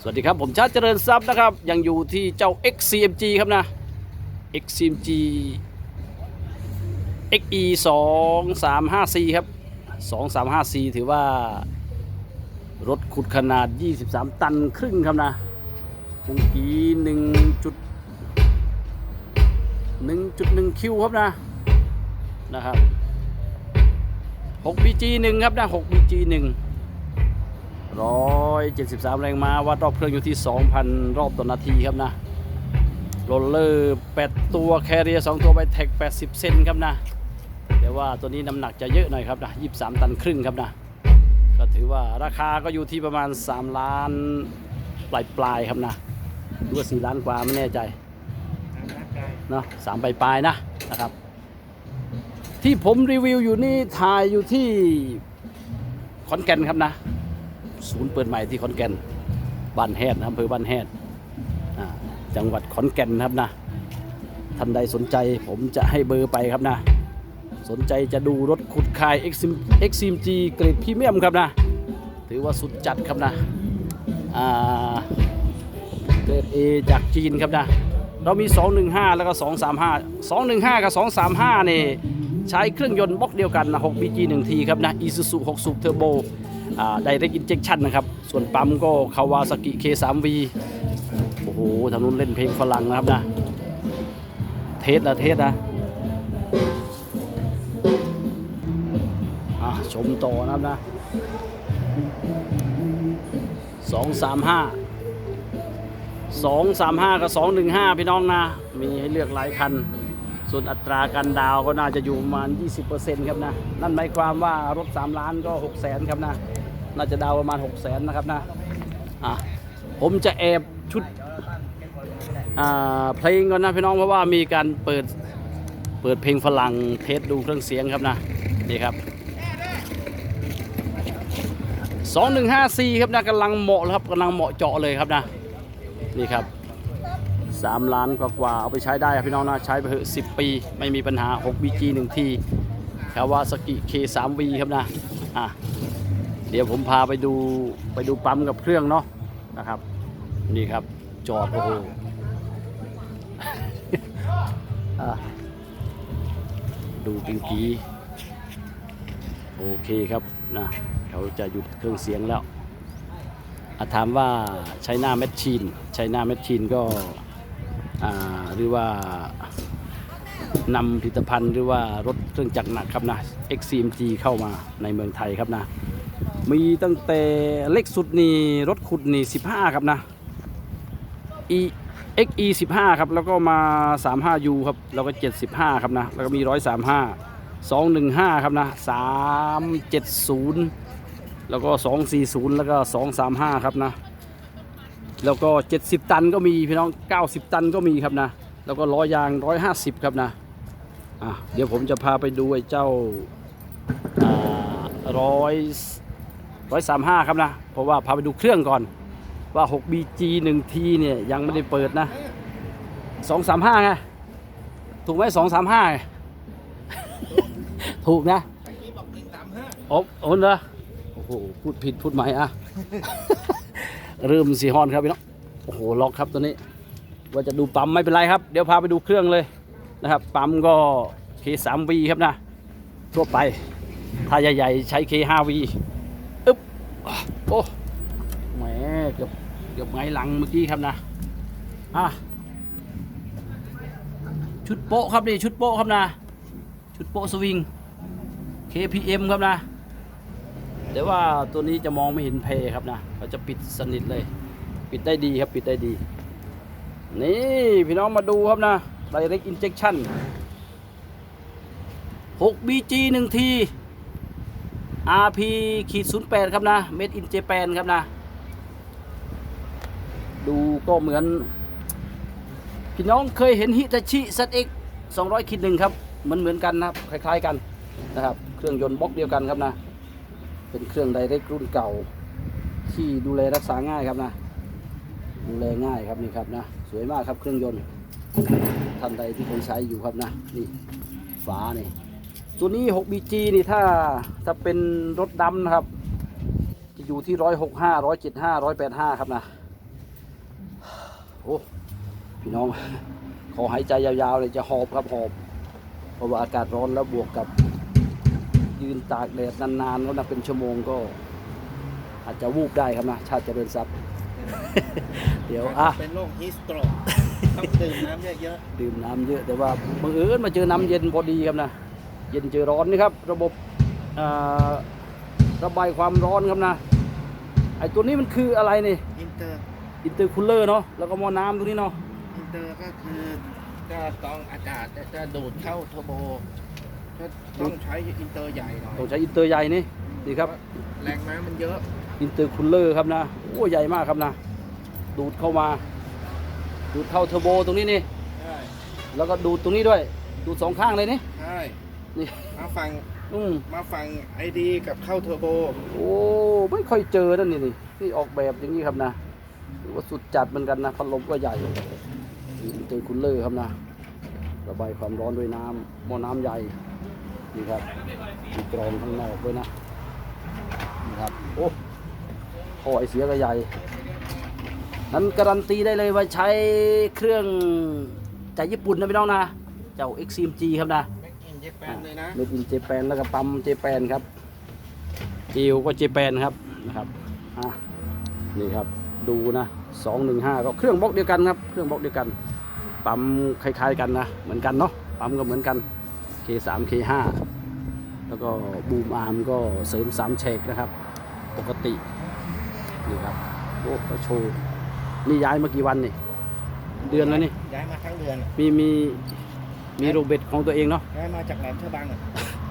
สวัสดีครับ ผมชาติเจริญทรัพย์นะครับ ยังอยู่ที่เจ้า XCMG ครับนะ XCMG XE 2 3 5 4 ครับ 2 3 5 4 ถือว่า รถขุดขนาด 23 ตันครึ่งครับนะเมื่อกี้1จุด1.1คิวครับนะ นะครับ6 BG 1ครับนะ6 BG 1 173 แรงม้าวัดรอบเครื่องอยู่ที่ 2,000 รอบต่อนาทีครับนะโรลเลอร์ 8 ตัวแคเรีย 2 ตัวไบแท็ก 80 เซนครับนะแต่ว่าตัวนี้น้ำหนักจะเยอะหน่อยครับนะ23 ตันครึ่งครับนะก็ถือว่าราคาก็อยู่ที่ประมาณ 3 ล้านปลายปลายครับนะหรือว่า4ล้านกว่าไม่แน่ใจเนาะสามปลายๆนะนะครับ ที่ผมรีวิวอยู่นี่ถ่ายอยู่ที่ขอนแก่นครับนะ ศูนย์เปิดใหม่ที่ขอนแก่นบ้านแฮดอำเภอบ้านแฮดจังหวัดขอนแก่นครับนะท่านใดสนใจผมจะให้เบอร์ไปครับนะ สนใจจะดูรถขุดคาย XCMG เกรดพรีเมียมครับนะ ถือว่าสุดจัดครับนะอ่าเกรด A จากจีนครับนะ เรามี 215 แล้วก็ 235 215 กับ 235 นี่ ใช้เครื่องยนต์บล็อกเดียวกันนะ 6 BG 1 T ครับนะ Isuzu 6สูบเทอร์โบอ่า Direct Injection นะครับ ส่วนปั๊มก็ Kawasaki K3V โอ้โหทางนู้นเล่นเพลงฝรั่งนะครับนะ เทสละเทสนะชมต่อนะครับนะ 235สองสามห้ากับสองหนึ่งห้าพี่น้องนะ มีให้เลือกหลายคัน ส่วนอัตราการดาวก็น่าจะอยู่ประมาณ 20%ครับนะ นั่นหมายความว่ารถ 3 ล้านก็ 6 0แสนครับนะ น่าจะดาวประมาณ 6 0แสนนะครับนะอะผมจะแอบชุดอ่าเพลงก่อนนะพี่น้องเพราะว่ามีการเปิดเปิดเพลงฝรั่งเทสดูเครื่องเสียงครับนะนี่ครับ 2154 ครับนะกำลังเหมาะแล้วครับกำลังเหมาะเจาะเลยครับนะนี่ครับ 3 ล้านกว่าๆเอาไปใช้ได้พี่น้องนะใช้ไปเถอะ10 ปี ไม่มีปัญหา 6 BG 1ทีคาวาสกิ K3V ครับนะอะเดี๋ยวผมพาไปดูไปดูปั๊มกับเครื่องเนาะนะครับ นี่ครับจอดโอ้โหดูปิงกีโอเคครับนะเขาจะหยุดเครื่องเสียงแล้วอะถามว่าใช้หน้าแมชชีนใช้หน้าแมชชีนก็ หรือว่านำผลิตภัณฑ์หรือว่ารถเครื่องจักรหนักครับนะ XCMG เข้ามาในเมืองไทยครับนะ มีตั้งแต่เล็กสุดนี่รถขุดนี่ 15 ครับนะ E XE 15 ครับ แล้วก็มา 35U ครับ แล้วก็ 75 ครับนะ แล้วก็มี 135 215 ครับนะ 370 แล้วก็ 240 แล้วก็ 235 ครับนะ แล้วก็ 70 ตันก็มีพี่น้อง 90 ตันก็มีครับนะ แล้วก็ล้อยาง 150 ครับนะอะเดี๋ยวผมจะพาไปดูไอ้เจ้าอ่าร้อยร้อยสามห้าครับนะ เพราะว่าพาไปดูเครื่องก่อนว่า 6BG 1 T เนี่ยยังไม่ได้เปิดนะ 235ไงถูกไหม235ไงถูกนะโอ้โหเหรอโอ้โหพูดผิดพูดใหม่อะ เริ่มสีฮอนครับพี่น้องโอ้โหล็อกครับตัวนี้ ว่าจะดูปั๊มไม่เป็นไรครับ เดี๋ยวพาไปดูเครื่องเลยนะครับ ปั๊มก็ K3V ครับนะ ทั่วไป ถ้าใหญ่ๆใช้ K5V อึ๊บโอ้แหมเกือบเกือบไงหลังเมื่อกี้ครับนะอะชุดโป๊ะครับนี่ชุดโป๊ะครับนะ ชุดโป๊ะสวิง KPM ครับนะ แต่ว่าตัวนี้จะมองไม่เห็นเพย์ครับนะเขาจะปิดสนิทเลย ปิดได้ดีครับปิดได้ดี นี่พี่น้องมาดูครับนะ Direct Injection 6 BG 1 T RP ขีด08 ครับนะ Made in Japan ครับนะ ดูก็เหมือน พี่น้องเคยเห็นฮิตาชิ ZX 200ขีดหนึ่งครับ เหมือนเหมือนกันนะครับ คล้ายๆกันนะครับ เครื่องยนต์บล็อกเดียวกันครับนะ เป็นเครื่องไดเรกรุ่นเก่า ที่ดูแลรักษาง่ายครับนะ ดูแลง่ายครับนี่ครับนะ สวยมากครับเครื่องยนต์ท่านใดที่เคยใช้อยู่ครับนะนี่ฝานี่ตัวนี้ 6BG นี่ถ้าถ้าเป็นรถดำนะครับ จะอยู่ที่ร้อยหกห้าร้อยเจ็ดห้าร้อยแปดห้าครับนะ โอ้ พี่น้อง ขอหายใจยาวๆเลยจะหอบครับหอบ เพราะว่าอากาศร้อนแล้วบวกกับ ยืนตากแดดนานๆแล้วนะเป็นชั่วโมงก็ อาจจะวูบได้ครับนะ ชาติเจริญทรัพย์ เดี๋ยวอะเป็นโรคฮิสโตรกต้องดื่มน้ำเยอะดื่มน้ำเยอะแต่ว่าบังเอิญมาเจอน้ำเย็นพอดีครับนะ เย็นเจอร้อนนี่ครับ ระบบอ่าระบายความร้อนครับนะไอตัวนี้มันคืออะไรนี่ๆอินเตอร์อินเตอร์คูลเลอร์เนาะแล้วก็หมอน้ำตรงนี้เนาะอินเตอร์ก็คือก็กรองอากาศแต่จะดูดเข้าเทอร์โบ ก็ต้องใช้อินเตอร์ใหญ่หน่อยต้องใช้อินเตอร์ใหญ่นี่นี่ครับ แรงม้ามันเยอะอินเตอร์คูลเลอร์ครับนะโอ้ใหญ่มากครับนะ ดูดเข้ามา ดูดเข้าเทอร์โบตรงนี้นี่ใช่แล้วก็ดูดตรงนี้ด้วย ดูดสองข้างเลยนี่ใช่นี่มาฟังอืมมาฟังไอดีกับเข้าเทอร์โบโอ้ไม่ค่อยเจอนั่นนี่นี่ที่ออกแบบอย่างนี้ครับนะถือว่าสุดจัดเหมือนกันนะพัดลมก็ใหญ่อินเตอร์คูลเลอร์ครับนะระบายความร้อนด้วยน้ำหม้อน้ำใหญ่ นี่ครับมีกรองข้างนอกด้วยนะนี่ครับโอ้ท่อไอเสียก็ใหญ่ นั้นการันตีได้เลยว่าใช้เครื่องจากญี่ปุ่นนะพี่น้องนะ เจ้า XCMG ครับนะแม็กกินเจแปนเลยนะเมดินเจแปนแล้วก็ปั๊มเจแปนครับเอวก็เจแปนครับนะครับอะนี่ครับดูนะสองหนึ่งห้าก็เครื่องบล็อกเดียวกันครับ เครื่องบล็อกเดียวกัน ปั๊มคล้ายๆกันนะ เหมือนกันเนาะ ปั๊มก็เหมือนกัน K3 K5 แล้วก็บูมอาร์มก็เสริมสามเชกนะครับ ปกตินี่ครับโอ้เขาโชว์นี่ย้ายมากี่วันนี่เดือนแล้วนี่ย้ายมาทั้งเดือน มีมีมีโรเบิตของตัวเองเนาะย้ายมาจากแหลมฉบังอะ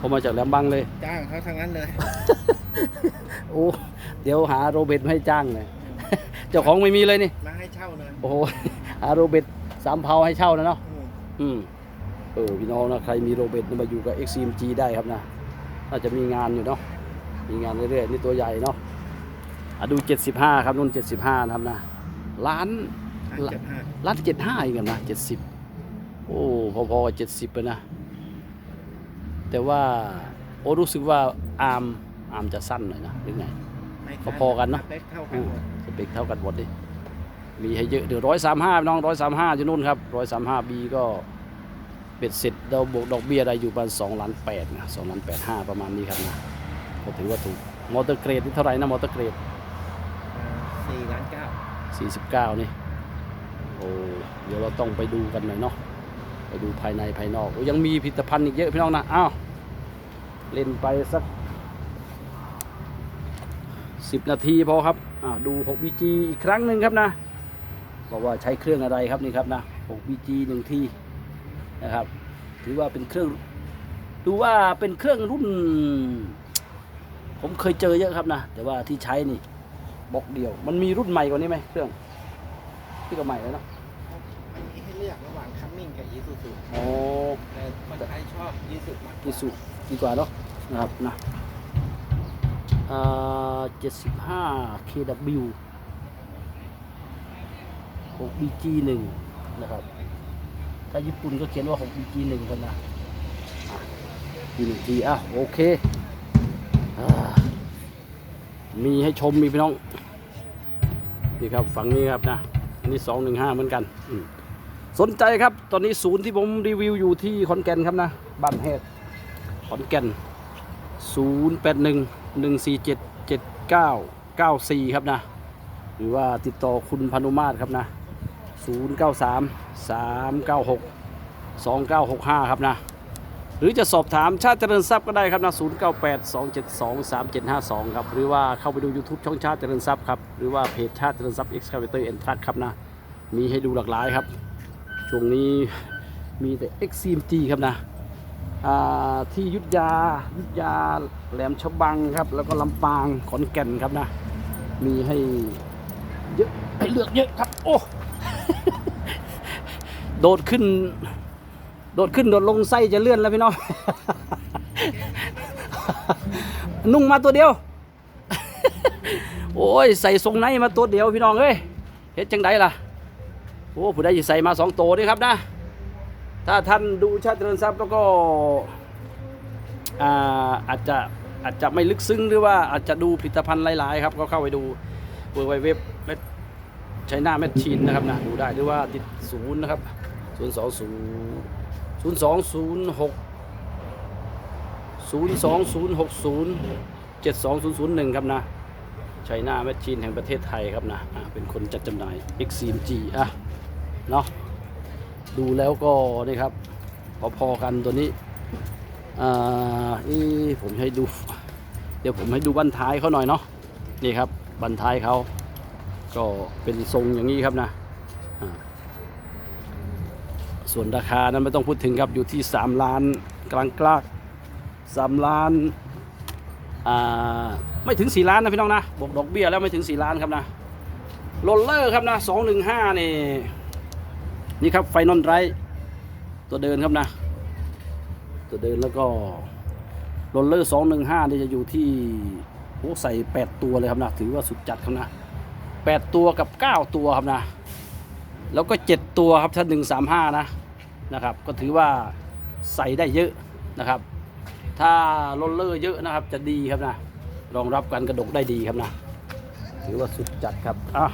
ผมมาจากแหลมบังเลยจ้างเขาทั้งนั้นเลยโอ้เดี๋ยวหาโรเบิตมาให้จ้างเลยเจ้าของไม่มีเลยนี่มาให้เช่าเลยโอ้โหหาโรเบิตสามเผาให้เช่านะเนาะอืมอืมเออพี่น้องนะใครมีโรเบิตนี่มาอยู่กับ XCMG ได้ครับนะ น่าจะมีงานอยู่เนาะมีงานเรื่อยๆนี่ตัวใหญ่เนาะอะดู 75 ครับนุ่น 75 นะครับนะล้านห้าเจ็ดห้าล้านเจ็ดห้าอีกแล้วนะเจ็ดสิบโอ้พอๆกับเจ็ดสิบไปนะ แต่ว่าโอ้รู้สึกว่าอาร์มอาร์มจะสั้นหน่อยนะหรือไงไม่พอๆกันเนอะสเปคเท่ากัอืนมหมดสเปคเท่ากันหมดเลยมีให้เยอะเดี๋ยวร้อยสามห้าน้องร้อยสามห้าอยู่นู่นครับร้อยสามห้าบีก็ เบ็ดเสร็จเราบวกดอกเบี้ยอะไรอยู่ประมาณสองล้านแปดนะสองล้านแปดห้าประมาณนี้ครับนะก็ถือว่าถูกมอเตอร์เกรดนี่เท่าไหร่นะมอเตอร์เกรดอ่าสี่ล้านเก้า49นี่โอ้เดี๋ยวเราต้องไปดูกันหน่อยเนาะไปดูภายในภายนอกโอ้ยังมีผลิตภัณฑ์อีกเยอะพี่น้องนะอ้าวเล่นไปสัก10นาทีพอครับอ่าดู 6BG อีกครั้งหนึ่งครับนะบอกว่าใช้เครื่องอะไรครับนี่ครับนะ 6BG หนึ่งที่ นะครับ ถือว่าเป็นเครื่องดูว่าเป็นเครื่องรุ่น ผมเคยเจอเยอะครับนะแต่ว่าที่ใช้นี่บล็อกเดียว มันมีรุ่นใหม่กว่านี้ไหมเครื่องที่ก็ใหม่แล้วเนอะมันมีให้เลือกระหว่างคัมมิ่งกับอีซูซูโอ้แต่คนไทยชอบอีซูมากกกิว่าสุดีกว่าเนาะนะครับนะอ่าเจ็ดสิบห้า KW 6 BG หนึ่งนะครับ ถ้าญี่ปุ่นก็เขียนว่า6 BG หนึ่งกันนะอะทีหนึ่งทีอะโอเคอมีให้ชมมีพี่น้อง นี่ครับฝั่งนี้ครับนะ อันนี้สองหนึ่งห้าเหมือนกัน สนใจครับ ตอนนี้ศูนย์ที่ผมรีวิวอยู่ที่ขอนแก่นครับนะ บ้านเฮดขอนแก่น 0 8 1 1 4 7 7 9 9 4 ครับนะ หรือว่าติดต่อคุณพานุมาตรครับนะ 0 9 3 3 9 6 2 9 6 5 ครับนะ หรือจะสอบถามชาติเจริญทรัพย์ก็ได้ครับนะ 0 9 8 2 7 2 3 7 5 2 ครับ หรือว่าเข้าไปดู YouTube ช่องชาติเจริญทรัพย์ครับ หรือว่าเพจชาติเจริญทรัพย์ Excavator and Truck ครับนะ มีให้ดูหลากหลายครับ ช่วงนี้มีแต่ XCMG ครับนะที่ยุทธยา ยุทธยาแหลมฉบังครับ แล้วก็ลำปางขอนแก่นครับนะ มีให้เยอะให้เลือกเยอะครับ โอ้ โดดขึ้น โดดขึ้นโดดลงไส้จะเลื่อนแล้วพี่น้อง นุ่งมาตัวเดียว โอ้ย ใส่ทรงในมาตัวเดียวพี่น้องเอ้ยเฮ็ดจังไดล่ะ โอ้ผู้ใดจะใส่มาสองตัวด้วยครับนะ ถ้าท่านดูชาติเจริญทรัพย์แล้วก็อาอาจจะอาจจะไม่ลึกซึ้งหรือว่าอาจจะดูผลิตภัณฑ์หลาย ๆ ครับ ก็เข้าไปดูบเว็บเว็บ ใช้หน้าแมชชีนนะครับนะดูได้หรือว่าติดศูนย์นะครับศูนย์สองศูนย์ศูนย์สองศูนย์หกศูนย์สองศูนย์หกศูนย์เจ็ดสองศูนย์ศูนย์หนึ่งครับนะช้หน้าแมชชีนแห่งประเทศไทยครับนะเป็นคนจัดจำหน่าย XCMG อะเนาะดูแล้วก็นี่ครับ พอๆกันตัวนี้อ่านี่ผมให้ดู เดี๋ยวผมให้ดูบันท้ายเขาหน่อยเนาะนี่ครับบันท้ายเขา ก็เป็นทรงอย่างนี้ครับนะส่วนราคานั้นไม่ต้องพูดถึงครับอยู่ที่ 3 ล้านกลางกลางสามล้านไม่ถึง 4 ล้านนะพี่น้องนะบวกดอกเบี้ยแล้วไม่ถึง 4 ล้านครับนะโรลเลอร์ครับนะ215นี่นี่ครับไฟนอลไรตัวเดินครับนะ ตัวเดินแล้วก็โรลเลอร์215นี่จะอยู่ที่โอ้ใส่8ตัวเลยครับนะ ถือว่าสุดจัดครับนะ 8 ตัวกับ 9 ตัวครับนะ แล้วก็ 7 ตัวครับถ้า135 นะนะครับ ก็ถือว่าใส่ได้เยอะนะครับ ถ้าโรลเลอร์เยอะนะครับจะดีครับนะรองรับการกระดกได้ดีครับนะถือว่าสุดจัดครับอะ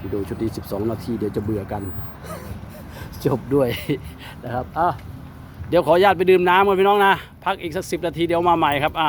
วิดีโอชุดนี้12 นาทีเดี๋ยวจะเบื่อกัน จบด้วยนะครับอะเดี๋ยวขออนุญาตไปดื่มน้ำกันพี่น้องนะ พักอีกสักสินาทีเดี๋ยวมาใหม่ครับอะ